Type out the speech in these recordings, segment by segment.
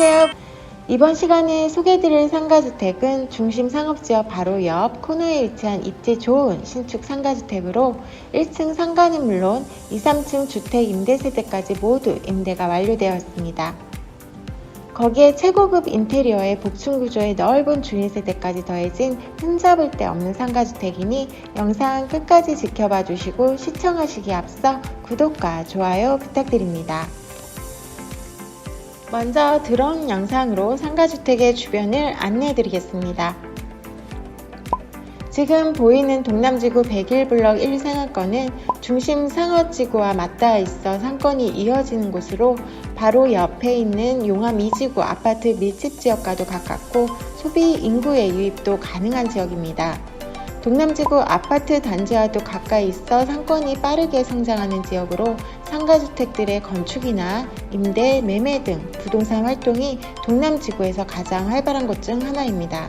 안녕하세요. 이번 시간에 소개드릴 상가주택은 중심 상업지역 바로 옆 코너에 위치한 입지 좋은 신축 상가주택으로 1층 상가는 물론 2, 3층 주택 임대 세대까지 모두 임대가 완료되었습니다. 거기에 최고급 인테리어에 복층 구조의 넓은 주인 세대까지 더해진 흠잡을 데 없는 상가주택이니 영상 끝까지 지켜봐 주시고 시청하시기 앞서 구독과 좋아요 부탁드립니다. 먼저 드론 영상으로 상가주택의 주변을 안내해 드리겠습니다. 지금 보이는 동남지구 101블럭 1상하권은 중심 상업지구와 맞닿아 있어 상권이 이어지는 곳으로 바로 옆에 있는 용암 2지구 아파트 밀집 지역과도 가깝고 소비 인구의 유입도 가능한 지역입니다. 동남지구 아파트 단지와도 가까이 있어 상권이 빠르게 성장하는 지역으로 상가주택들의 건축이나 임대, 매매 등 부동산 활동이 동남지구에서 가장 활발한 곳 중 하나입니다.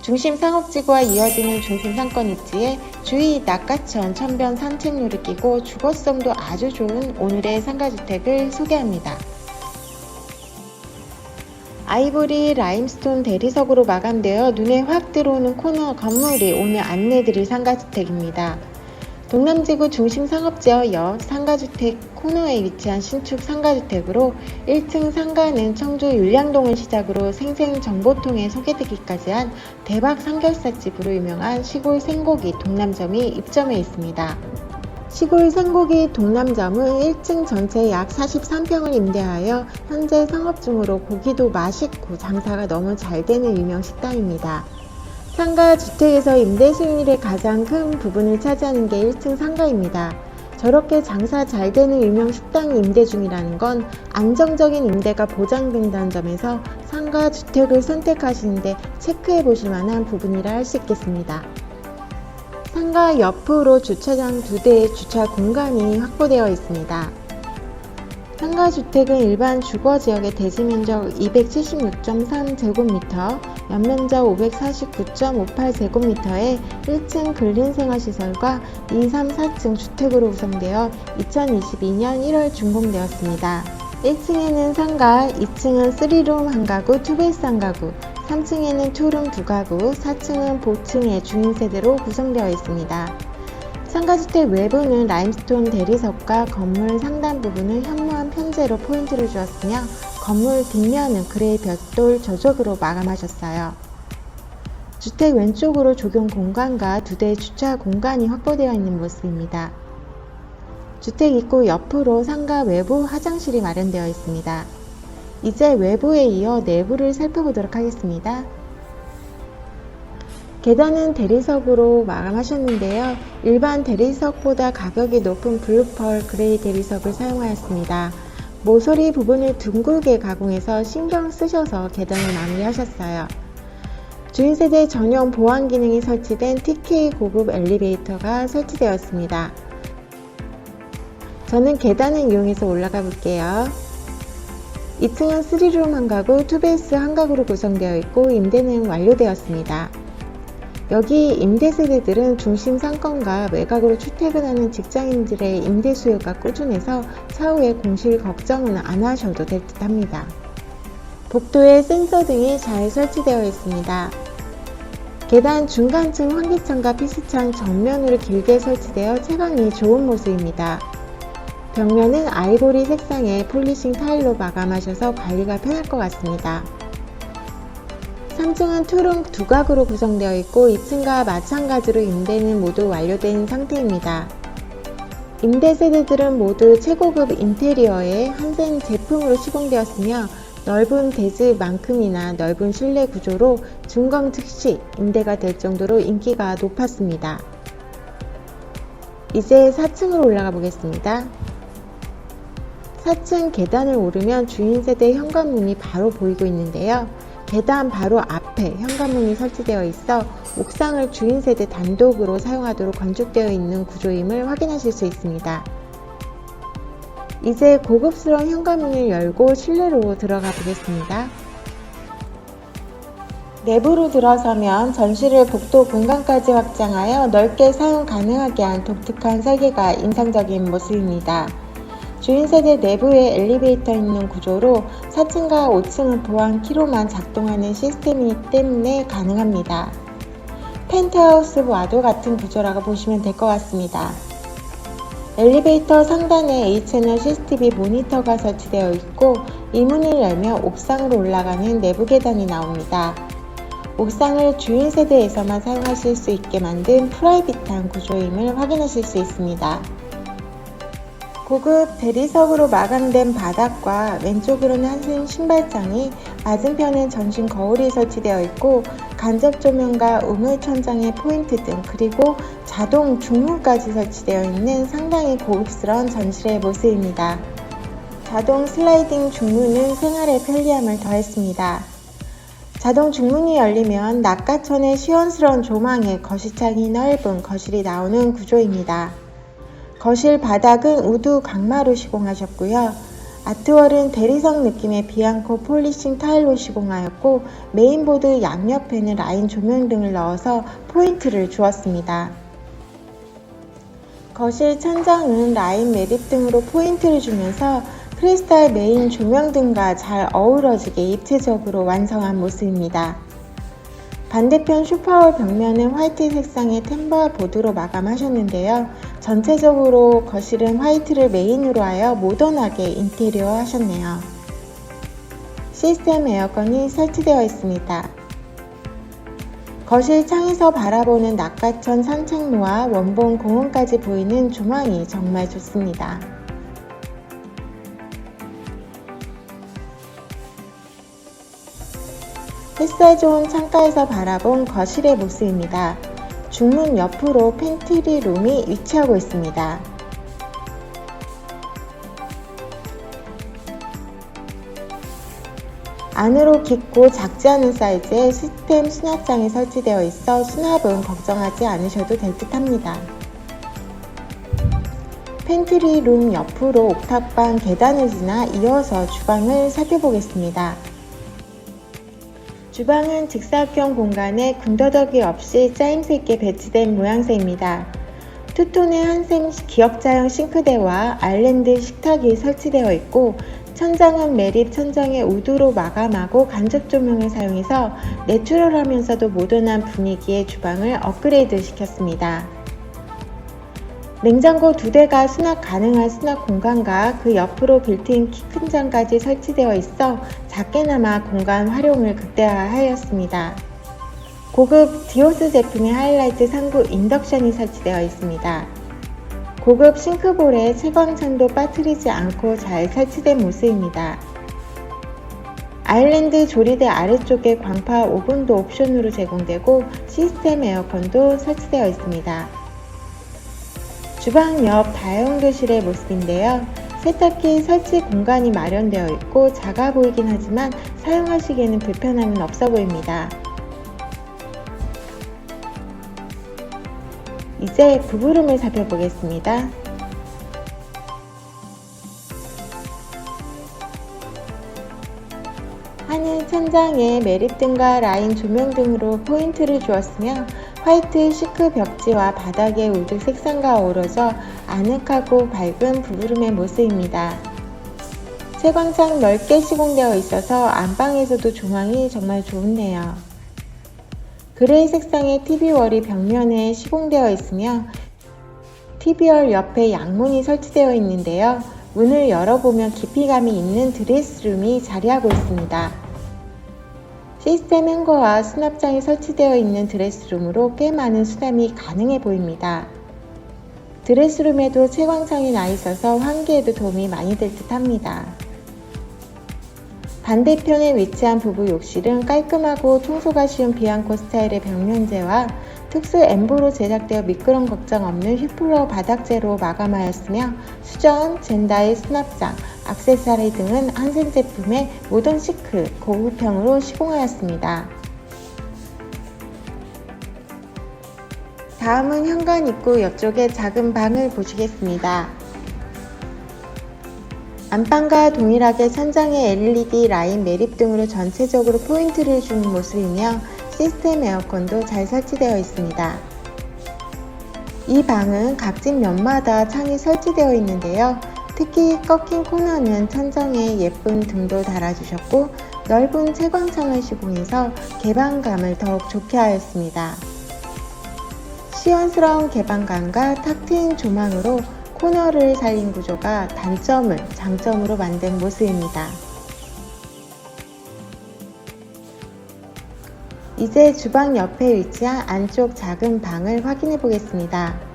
중심 상업지구와 이어지는 중심 상권 입지에 주위 낙가천 천변 산책로를 끼고 주거성도 아주 좋은 오늘의 상가주택을 소개합니다. 아이보리 라임스톤 대리석으로 마감되어 눈에 확 들어오는 코너 건물이 오늘 안내드릴 상가주택입니다. 동남지구 중심 상업지역 옆 상가주택 코너에 위치한 신축 상가주택으로 1층 상가는 청주 율량동을 시작으로 생생정보통에 소개되기까지 한 대박 삼겹살집으로 유명한 시골 생고기 동남점이 입점해 있습니다. 시골 생고기 동남점은 1층 전체 약 43평을 임대하여 현재 상업 중으로 고기도 맛있고 장사가 너무 잘 되는 유명 식당입니다. 상가 주택에서 임대 수익률의 가장 큰 부분을 차지하는 게 1층 상가입니다. 저렇게 장사 잘 되는 유명 식당이 임대 중이라는 건 안정적인 임대가 보장된다는 점에서 상가 주택을 선택하시는데 체크해 보실 만한 부분이라 할 수 있겠습니다. 상가 옆으로 주차장 두 대의 주차 공간이 확보되어 있습니다. 상가 주택은 일반 주거 지역의 대지 면적 276.3제곱미터, 연면적 549.58제곱미터의 1층 근린생활시설과 2, 3, 4층 주택으로 구성되어 2022년 1월 준공되었습니다. 1층에는 상가, 2층은 3룸 한 가구, 투베이스 한 가구, 3층에는 투룸 두 가구, 4층은 보층의 주인세대로 구성되어 있습니다. 상가주택 외부는 라임스톤 대리석과 건물 상단 부분은 현무암 편재로 포인트를 주었으며 건물 뒷면은 그레이 벽돌 저적으로 마감하셨어요. 주택 왼쪽으로 조경 공간과 두 대의 주차 공간이 확보되어 있는 모습입니다. 주택 입구 옆으로 상가 외부 화장실이 마련되어 있습니다. 이제 외부에 이어 내부를 살펴보도록 하겠습니다. 계단은 대리석으로 마감하셨는데요. 일반 대리석보다 가격이 높은 블루펄 그레이 대리석을 사용하였습니다. 모서리 부분을 둥글게 가공해서 신경 쓰셔서 계단을 마무리하셨어요. 주인세대 전용 보안 기능이 설치된 TK 고급 엘리베이터가 설치되었습니다. 저는 계단을 이용해서 올라가 볼게요. 2층은 3룸 한 가구, 투베이스 한 가구로 구성되어 있고 임대는 완료되었습니다. 여기 임대 세대들은 중심 상권과 외곽으로 출퇴근하는 직장인들의 임대 수요가 꾸준해서 차후에 공실 걱정은 안 하셔도 될 듯 합니다. 복도에 센서 등이 잘 설치되어 있습니다. 계단 중간층 환기창과 피스창 정면으로 길게 설치되어 채광이 좋은 모습입니다. 벽면은 아이보리 색상의 폴리싱 타일로 마감하셔서 관리가 편할 것 같습니다. 3층은 투룸 두 가구로 구성되어 있고 2층과 마찬가지로 임대는 모두 완료된 상태입니다. 임대 세대들은 모두 최고급 인테리어에 한센 제품으로 시공되었으며 넓은 대지만큼이나 넓은 실내 구조로 중검 즉시 임대가 될 정도로 인기가 높았습니다. 이제 4층으로 올라가 보겠습니다. 4층 계단을 오르면 주인 세대 현관문이 바로 보이고 있는데요. 계단 바로 앞에 현관문이 설치되어 있어 옥상을 주인 세대 단독으로 사용하도록 건축되어 있는 구조임을 확인하실 수 있습니다. 이제 고급스러운 현관문을 열고 실내로 들어가 보겠습니다. 내부로 들어서면 전실을 복도 공간까지 확장하여 넓게 사용 가능하게 한 독특한 설계가 인상적인 모습입니다. 주인 세대 내부에 엘리베이터 있는 구조로 4층과 5층을 포함 키로만 작동하는 시스템이기 때문에 가능합니다. 펜트하우스 와도 같은 구조라고 보시면 될 것 같습니다. 엘리베이터 상단에 H채널 CCTV 모니터가 설치되어 있고 이 문을 열면 옥상으로 올라가는 내부 계단이 나옵니다. 옥상을 주인 세대에서만 사용하실 수 있게 만든 프라이빗한 구조임을 확인하실 수 있습니다. 고급 대리석으로 마감된 바닥과 왼쪽으로는 한승 신발장이 맞은편엔 전신 거울이 설치되어 있고 간접 조명과 우물 천장의 포인트 등 그리고 자동 중문까지 설치되어 있는 상당히 고급스러운 전실의 모습입니다. 자동 슬라이딩 중문은 생활의 편리함을 더했습니다. 자동 중문이 열리면 낙하천의 시원스러운 조망에 거실창이 넓은 거실이 나오는 구조입니다. 거실 바닥은 우드 강마로 시공하셨고요. 아트월은 대리석 느낌의 비앙코 폴리싱 타일로 시공하였고 메인보드 양옆에는 라인 조명 등을 넣어서 포인트를 주었습니다. 거실 천장은 라인 매립 등으로 포인트를 주면서 크리스탈 메인 조명 등과 잘 어우러지게 입체적으로 완성한 모습입니다. 반대편 슈퍼홀 벽면은 화이트 색상의 템버 보드로 마감하셨는데요. 전체적으로 거실은 화이트를 메인으로 하여 모던하게 인테리어 하셨네요. 시스템 에어컨이 설치되어 있습니다. 거실 창에서 바라보는 낙하천 산책로와 원봉 공원까지 보이는 조망이 정말 좋습니다. 햇살 좋은 창가에서 바라본 거실의 모습입니다. 중문 옆으로 팬트리 룸이 위치하고 있습니다. 안으로 깊고 작지 않은 사이즈의 시스템 수납장이 설치되어 있어 수납은 걱정하지 않으셔도 될 듯 합니다. 팬트리 룸 옆으로 옥탑방 계단을 지나 이어서 주방을 살펴보겠습니다. 주방은 직사각형 공간에 군더더기 없이 짜임새 있게 배치된 모양새입니다. 투톤의 한샘 기역자형 싱크대와 아일랜드 식탁이 설치되어 있고 천장은 매립 천장에 우드로 마감하고 간접 조명을 사용해서 내추럴하면서도 모던한 분위기의 주방을 업그레이드 시켰습니다. 냉장고 두 대가 수납 가능한 수납 공간과 그 옆으로 빌트인 키 큰 장까지 설치되어 있어 작게나마 공간 활용을 극대화하였습니다. 고급 디오스 제품의 하이라이트 상부 인덕션이 설치되어 있습니다. 고급 싱크볼에 채광창도 빠뜨리지 않고 잘 설치된 모습입니다. 아일랜드 조리대 아래쪽에 광파 오븐도 옵션으로 제공되고 시스템 에어컨도 설치되어 있습니다. 주방 옆 다용도실의 모습인데요. 세탁기 설치 공간이 마련되어 있고 작아 보이긴 하지만 사용하시기에는 불편함은 없어 보입니다. 이제 부부룸을 살펴보겠습니다. 하늘 천장에 매립등과 라인 조명 등으로 포인트를 주었으며 화이트 시크 벽지와 바닥의 우드 색상과 어우러져 아늑하고 밝은 부부룸의 모습입니다. 채광창 넓게 시공되어 있어서 안방에서도 조망이 정말 좋네요. 그레이 색상의 TV월이 벽면에 시공되어 있으며 TV월 옆에 양문이 설치되어 있는데요. 문을 열어보면 깊이감이 있는 드레스룸이 자리하고 있습니다. 시스템 행거와 수납장이 설치되어 있는 드레스룸으로 꽤 많은 수납이 가능해 보입니다. 드레스룸에도 채광창이 나 있어서 환기에도 도움이 많이 될 듯 합니다. 반대편에 위치한 부부 욕실은 깔끔하고 청소가 쉬운 비앙코 스타일의 벽면재와 특수 엠보로 제작되어 미끄럼 걱정 없는 휘플러 바닥재로 마감하였으며 수전, 젠다의 수납장, 악세사리 등은 한샘 제품의 모던 시크 고급형으로 시공하였습니다. 다음은 현관 입구 옆쪽의 작은 방을 보시겠습니다. 안방과 동일하게 천장에 LED 라인 매립 등으로 전체적으로 포인트를 주는 모습이며 시스템 에어컨도 잘 설치되어 있습니다. 이 방은 각진 면마다 창이 설치되어 있는데요. 특히 꺾인 코너는 천정에 예쁜 등도 달아주셨고 넓은 채광창을 시공해서 개방감을 더욱 좋게 하였습니다. 시원스러운 개방감과 탁 트인 조망으로 코너를 살린 구조가 단점을 장점으로 만든 모습입니다. 이제 주방 옆에 위치한 안쪽 작은 방을 확인해 보겠습니다.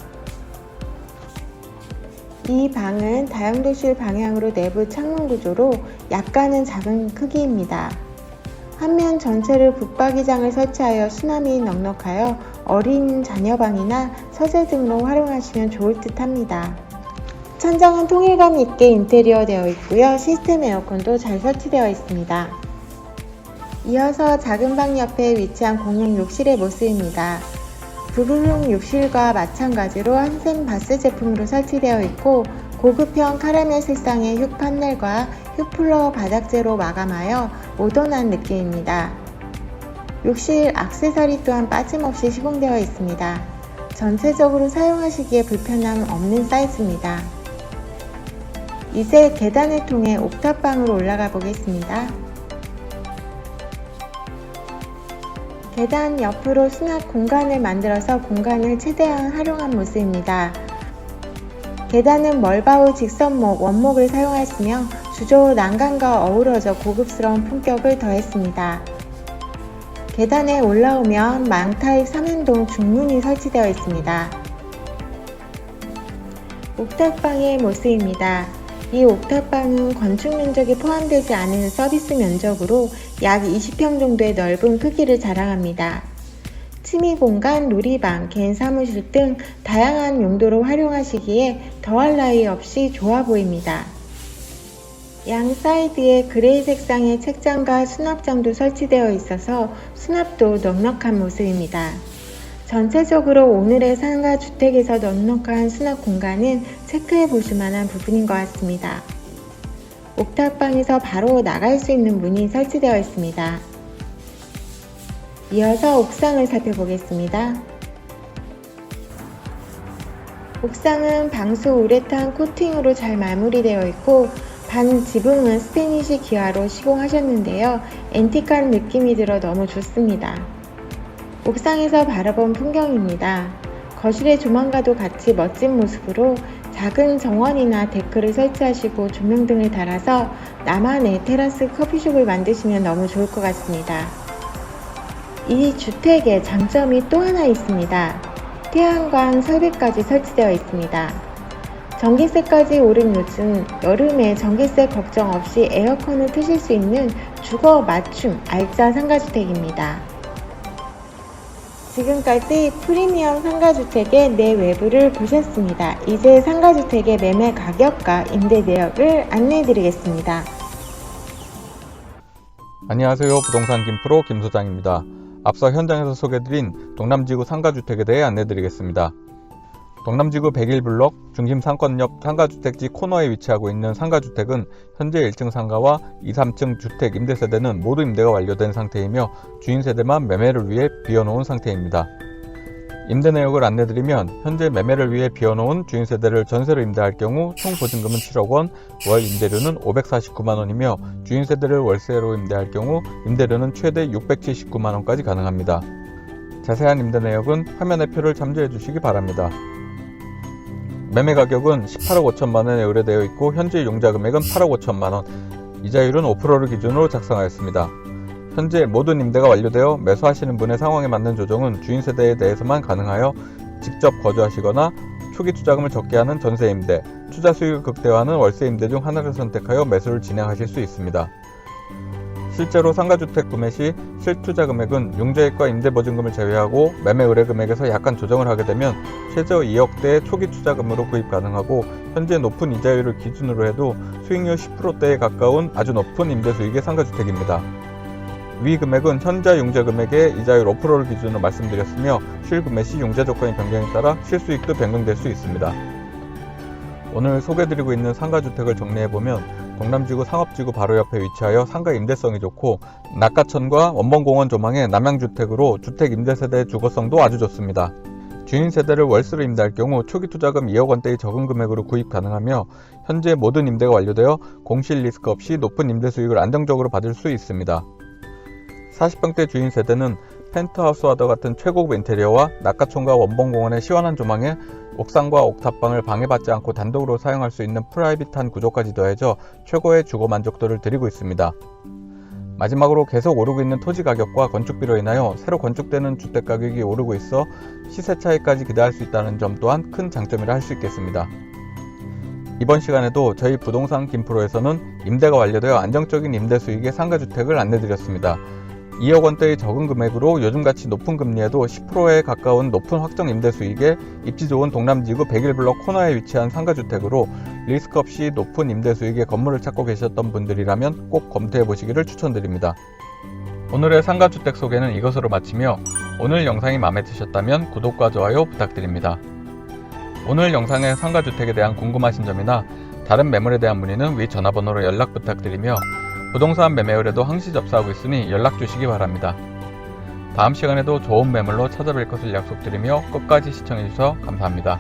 이 방은 다용도실 방향으로 내부 창문 구조로 약간은 작은 크기입니다. 한 면 전체를 붙박이장을 설치하여 수납이 넉넉하여 어린 자녀방이나 서재 등으로 활용하시면 좋을 듯 합니다. 천장은 통일감 있게 인테리어 되어 있고요. 시스템 에어컨도 잘 설치되어 있습니다. 이어서 작은 방 옆에 위치한 공용 욕실의 모습입니다. 부부용 욕실과 마찬가지로 한샘 바스 제품으로 설치되어 있고 고급형 카라멜 색상의 흙 판넬과 흙플러 바닥재로 마감하여 모던한 느낌입니다. 욕실 악세서리 또한 빠짐없이 시공되어 있습니다. 전체적으로 사용하시기에 불편함 없는 사이즈입니다. 이제 계단을 통해 옥탑방으로 올라가 보겠습니다. 계단 옆으로 수납 공간을 만들어서 공간을 최대한 활용한 모습입니다. 계단은 멀바우 직선목 원목을 사용하였으며 주조 난간과 어우러져 고급스러운 품격을 더했습니다. 계단에 올라오면 망타입 3연동 중문이 설치되어 있습니다. 옥탑방의 모습입니다. 이 옥탑방은 건축 면적이 포함되지 않은 서비스 면적으로 약 20평 정도의 넓은 크기를 자랑합니다. 취미 공간, 놀이방, 개인 사무실 등 다양한 용도로 활용하시기에 더할 나위 없이 좋아 보입니다. 양 사이드에 그레이 색상의 책장과 수납장도 설치되어 있어서 수납도 넉넉한 모습입니다. 전체적으로 오늘의 상가 주택에서 넉넉한 수납 공간은 체크해 보실 만한 부분인 것 같습니다. 옥탑방에서 바로 나갈 수 있는 문이 설치되어 있습니다. 이어서 옥상을 살펴보겠습니다. 옥상은 방수 우레탄 코팅으로 잘 마무리되어 있고 반 지붕은 스페니시 기와로 시공하셨는데요. 앤틱한 느낌이 들어 너무 좋습니다. 옥상에서 바라본 풍경입니다. 거실의 조망과도 같이 멋진 모습으로 작은 정원이나 데크를 설치하시고 조명 등을 달아서 나만의 테라스 커피숍을 만드시면 너무 좋을 것 같습니다. 이 주택의 장점이 또 하나 있습니다. 태양광 설비까지 설치되어 있습니다. 전기세까지 오른 요즘 여름에 전기세 걱정 없이 에어컨을 트실 수 있는 주거 맞춤 알짜 상가주택입니다. 지금까지 프리미엄 상가주택의 내 외부를 보셨습니다. 이제 상가주택의 매매 가격과 임대 내역을 안내해 드리겠습니다. 안녕하세요. 부동산 김프로 김소장입니다. 앞서 현장에서 소개드린 동남지구 상가주택에 대해 안내드리겠습니다. 동남지구 101블록 중심 상권 옆 상가주택지 코너에 위치하고 있는 상가주택은 현재 1층 상가와 2, 3층 주택 임대세대는 모두 임대가 완료된 상태이며 주인 세대만 매매를 위해 비워놓은 상태입니다. 임대 내역을 안내드리면 현재 매매를 위해 비워놓은 주인 세대를 전세로 임대할 경우 총 보증금은 7억 원, 월 임대료는 549만 원이며 주인 세대를 월세로 임대할 경우 임대료는 최대 679만 원까지 가능합니다. 자세한 임대 내역은 화면의 표를 참조해 주시기 바랍니다. 매매 가격은 18억 5천만 원에 의뢰되어 있고 현재 용자 금액은 8억 5천만 원, 이자율은 5%를 기준으로 작성하였습니다. 현재 모든 임대가 완료되어 매수하시는 분의 상황에 맞는 조정은 주인 세대에 대해서만 가능하여 직접 거주하시거나 초기 투자금을 적게 하는 전세 임대, 투자 수익을 극대화하는 월세 임대 중 하나를 선택하여 매수를 진행하실 수 있습니다. 실제로 상가주택 구매 시 실투자 금액은 용자액과 임대보증금을 제외하고 매매 의뢰 금액에서 약간 조정을 하게 되면 최저 2억대의 초기 투자금으로 구입 가능하고 현재 높은 이자율을 기준으로 해도 수익률 10%대에 가까운 아주 높은 임대 수익의 상가주택입니다. 위 금액은 현자 용자 금액의 이자율 5%를 기준으로 말씀드렸으며 실구매 시 용자 조건의 변경에 따라 실수익도 변경될 수 있습니다. 오늘 소개드리고 있는 상가주택을 정리해보면 동남지구 상업지구 바로 옆에 위치하여 상가 임대성이 좋고 낙가천과 원봉공원 조망의 남양주택으로 주택 임대세대 주거성도 아주 좋습니다. 주인 세대를 월세로 임대할 경우 초기 투자금 2억 원대의 적은 금액으로 구입 가능하며 현재 모든 임대가 완료되어 공실 리스크 없이 높은 임대 수익을 안정적으로 받을 수 있습니다. 40평대 주인 세대는 펜트하우스와도 같은 최고급 인테리어와 낙하촌과 원봉공원의 시원한 조망에 옥상과 옥탑방을 방해받지 않고 단독으로 사용할 수 있는 프라이빗한 구조까지 더해져 최고의 주거 만족도를 드리고 있습니다. 마지막으로 계속 오르고 있는 토지 가격과 건축비로 인하여 새로 건축되는 주택 가격이 오르고 있어 시세 차이까지 기대할 수 있다는 점 또한 큰 장점이라 할 수 있겠습니다. 이번 시간에도 저희 부동산 김프로에서는 임대가 완료되어 안정적인 임대 수익의 상가주택을 안내드렸습니다. 2억 원대의 적은 금액으로 요즘같이 높은 금리에도 10%에 가까운 높은 확정 임대 수익에 입지 좋은 동남지구 101블럭 코너에 위치한 상가주택으로 리스크 없이 높은 임대 수익의 건물을 찾고 계셨던 분들이라면 꼭 검토해 보시기를 추천드립니다. 오늘의 상가주택 소개는 이것으로 마치며 오늘 영상이 마음에 드셨다면 구독과 좋아요 부탁드립니다. 오늘 영상의 상가주택에 대한 궁금하신 점이나 다른 매물에 대한 문의는 위 전화번호로 연락 부탁드리며 부동산 매매 의뢰도 항시 접수하고 있으니 연락 주시기 바랍니다. 다음 시간에도 좋은 매물로 찾아뵐 것을 약속드리며 끝까지 시청해주셔서 감사합니다.